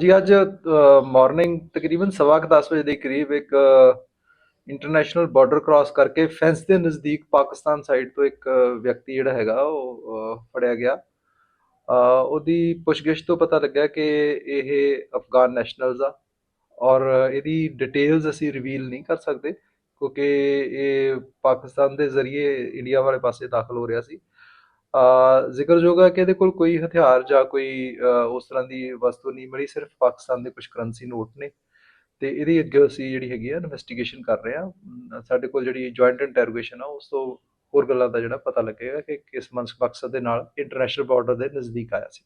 ਜੀ ਅੱਜ ਮਾਰਨਿੰਗ ਤਕਰੀਬਨ ਸਵਾ ਕੁ 10 ਵਜੇ ਦੇ ਕਰੀਬ ਇੱਕ ਇੰਟਰਨੈਸ਼ਨਲ ਬਾਰਡਰ ਕ੍ਰਾਸ ਕਰਕੇ ਫੈਂਸ ਦੇ ਨਜ਼ਦੀਕ ਪਾਕਿਸਤਾਨ ਸਾਈਡ ਤੋਂ ਇੱਕ ਵਿਅਕਤੀ ਜਿਹੜਾ ਹੈਗਾ ਉਹ ਫੜਿਆ ਗਿਆ। ਉਹਦੀ ਪੁੱਛਗਿੱਛ ਤੋਂ ਪਤਾ ਲੱਗਾ ਕਿ ਇਹ ਅਫਗਾਨ ਨੈਸ਼ਨਲਸ ਆ ਔਰ ਇਹਦੀ ਡਿਟੇਲਸ ਅਸੀਂ ਰਿਵੀਲ ਨਹੀਂ ਕਰ ਸਕਦੇ ਕਿਉਂਕਿ ਇਹ ਪਾਕਿਸਤਾਨ ਦੇ ਜ਼ਰੀਏ ਇੰਡੀਆ ਵਾਲੇ ਪਾਸੇ ਦਾਖਲ ਹੋ ਰਿਹਾ ਸੀ। ਜ਼ਿਕਰਯੋਗ ਹੈ ਕਿ ਇਹਦੇ ਕੋਲ ਕੋਈ ਹਥਿਆਰ ਜਾਂ ਕੋਈ ਉਸ ਤਰ੍ਹਾਂ ਦੀ ਵਸਤੂ ਨਹੀਂ ਮਿਲੀ, ਸਿਰਫ ਪਾਕਿਸਤਾਨ ਦੇ ਕੁਝ ਕਰੰਸੀ ਨੋਟ ਨੇ। ਤੇ ਇਹਦੀ ਅੱਗੇ ਅਸੀਂ ਜਿਹੜੀ ਹੈਗੀ ਆ ਇਨਵੈਸਟੀਗੇਸ਼ਨ ਕਰ ਰਹੇ ਆ ਸਾਡੇ ਕੋਲ ਜਿਹੜੀ ਜੁਆਇੰਟ ਇੰਟਰੋਗੇਸ਼ਨ ਆ, ਉਸ ਤੋਂ ਹੋਰ ਗੱਲਾਂ ਦਾ ਜਿਹੜਾ ਪਤਾ ਲੱਗੇਗਾ ਕਿ ਕਿਸ ਮਨਸ ਮਕਸਦ ਦੇ ਨਾਲ ਇੰਟਰਨੈਸ਼ਨਲ ਬਾਰਡਰ ਦੇ ਨਜ਼ਦੀਕ ਆਇਆ ਸੀ।